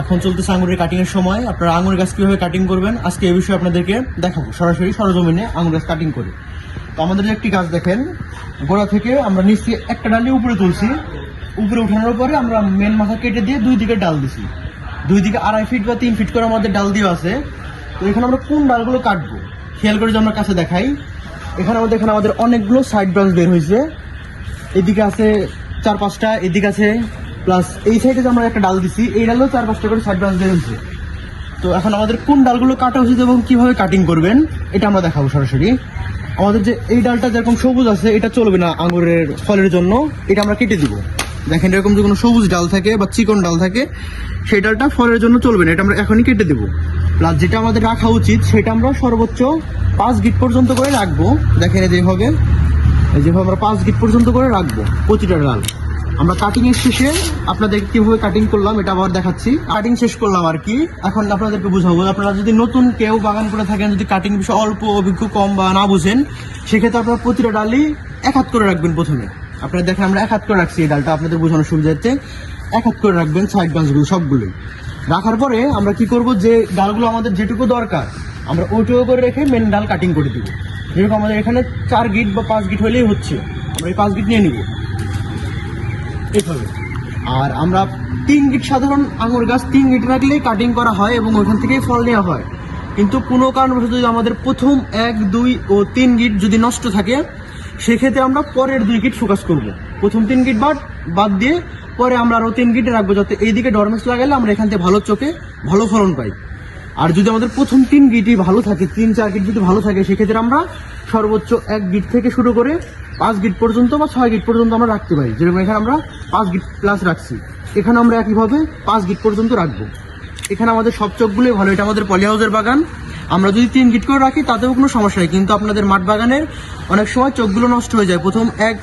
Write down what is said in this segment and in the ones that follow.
এখন চলতেছে আঙুরের কাটিং এর সময়। আপনারা আঙুর গাছ কীভাবে কাটিং করবেন? আজকে এই বিষয়ে আপনাদেরকে দেখাবো। সরাসরি সরজমিনে আঙুর গাছ কাটিং করে। তো আমাদের একটি গাছ দেখেন, গোড়া থেকে আমরা নিচে একটা ডালি উপরে তুলছি। উপরে উঠানোর পরে আমরা মেন মাথা কেটে দিয়ে দুই দিকে ডাল দিছি। দুই দিকে আড়াই ফিট বা তিন ফিট করে আমাদের ডাল দিয়ে আছে। তো এখানে আমরা কোন ডালগুলো কাটবো? খেয়াল করে যে আমরা কাছে দেখাই। এখানে আমাদের এখানে আমাদের অনেকগুলো সাইড ব্রাঞ্চ বের হয়েছে। এদিকে আছে চার পাঁচটা, এদিকে আছে প্লাস এই সাইডে যে আমরা একটা ডাল দিছি, এই ডালেও চার পাঁচটা করে সাইড ব্রাঞ্চ বের হয়েছে তো এখন আমাদের কোন ডালগুলো কাটা উচিত এবং কীভাবে কাটিং করবেন, এটা আমরা দেখাবো সরাসরি। আমাদের যে এই ডালটা যেরকম সবুজ আছে, এটা চলবে না আঙুরের ফলের জন্য, এটা আমরা কেটে দিব। দেখেন এরকম যে কোনো সবুজ ডাল থাকে বা চিকন ডাল থাকে, সেই ডালটা ফলের জন্য চলবে না, এটা আমরা এখনই কেটে দেবো। প্লাস যেটা আমাদের রাখা উচিত, সেটা আমরা সর্বোচ্চ পাঁচ গিট পর্যন্ত করে রাখব। দেখেন যেভাবে যেভাবে আমরা পাঁচ গিট পর্যন্ত করে রাখব প্রতিটা ডাল। আমরা কাটিং এর শেষে আপনাদের কীভাবে কাটিং করলাম এটা আবার দেখাচ্ছি। কাটিং শেষ করলাম আর কি। এখন আপনাদেরকে বুঝাবো, আপনারা যদি নতুন কেউ বাগান করে থাকেন, যদি কাটিং বিষয়ে অল্প, অভিজ্ঞ, কম বা না বুঝেন, সেক্ষেত্রে আপনারা প্রতিটা ডালই এক হাত করে রাখবেন প্রথমে। আপনারা দেখেন আমরা এক হাত করে রাখছি এই ডালটা, আপনাদের বোঝানোর সুবিধার্থে এক হাত করে রাখবেন সাইড ব্রাঞ্চগুলো সবগুলোই। রাখার পরে আমরা কি করব যে ডালগুলো আমাদের যেটুকু দরকার, আমরা ওইটুকু করে রেখে মেন ডাল কাটিং করে দিব। যেরকম আমাদের এখানে চার গিট বা পাঁচ গিট হলেই হচ্ছে। আমরা এই পাঁচ গিট নিয়ে নিব। এইভাবে আর আমরা তিন গিট সাধারণ আঙুর গাছ তিন গিট রাখলেই কাটিং করা হয় এবং ওইখান থেকেই ফল নেওয়া হয়। কিন্তু কোনো কারণবশত যদি আমাদের প্রথম এক, দুই ও তিন গিট যদি নষ্ট থাকে, সেক্ষেত্রে আমরা পরের দুই গিট ফোকাস করব। প্রথম তিন গিট বাদ বাদ দিয়ে পরে আমরা আরও তিন গিটে রাখব যাতে এইদিকে ডরমেস লাগালে আমরা এখান থেকে ভালো চোখে ভালো ফলন পাই। আর যদি আমাদের প্রথম তিন গিটই ভালো থাকে, তিন, চার গিট যদি ভালো থাকে, সেক্ষেত্রে আমরা সর্বোচ্চ এক গিট থেকে শুরু করে পাঁচ গিট পর্যন্ত বা ছয় গিট পর্যন্ত আমরা রাখতে পারি। যেরকম এখানে আমরা পাঁচ গিট প্লাস রাখছি। এখানে আমরা একইভাবে পাঁচ গিট পর্যন্ত রাখব। এখানে আমাদের সব চোখগুলোই ভালো। এটা আমাদের পলি হাউসের বাগান। আমরা যদি তিন গিট করে রাখি, তাতেও কোনো সমস্যা নেই। কিন্তু আপনাদের মাঠ বাগানের অনেক সময় চোখগুলো নষ্ট হয়ে যায়। প্রথম এক,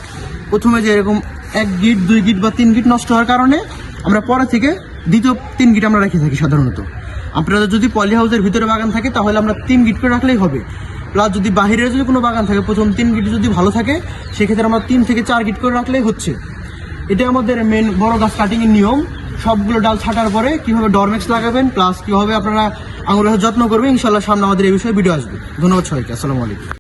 প্রথমে যে এরকম এক গিট, দুই গিট বা তিন গিট নষ্ট হওয়ার কারণে আমরা পরে থেকে দ্বিতীয় তিন গিট আমরা রেখে থাকি সাধারণত। আপনাদের যদি পলি হাউসের ভিতরে বাগান থাকে, তাহলে আমরা তিন গিট করে রাখলেই হবে। প্লাস যদি বাহিরের যদি কোনো বাগান থাকে, প্রথম তিন গিট যদি ভালো থাকে, সেক্ষেত্রে আমরা তিন থেকে চার গিট করে রাখলেই হচ্ছে। এটা আমাদের মেন বড় গাছ কাটিং এর নিয়ম। সবগুলো ডাল ছাটার পরে কীভাবে ডরমেক্স লাগাবেন প্লাস কীভাবে আপনারা আঙুলের যত্ন করবেন ইনশাল্লাহ সামনে আমাদের এই বিষয়ে ভিডিও আসবে। ধন্যবাদ সবাইকে, আসসালামু আলাইকুম।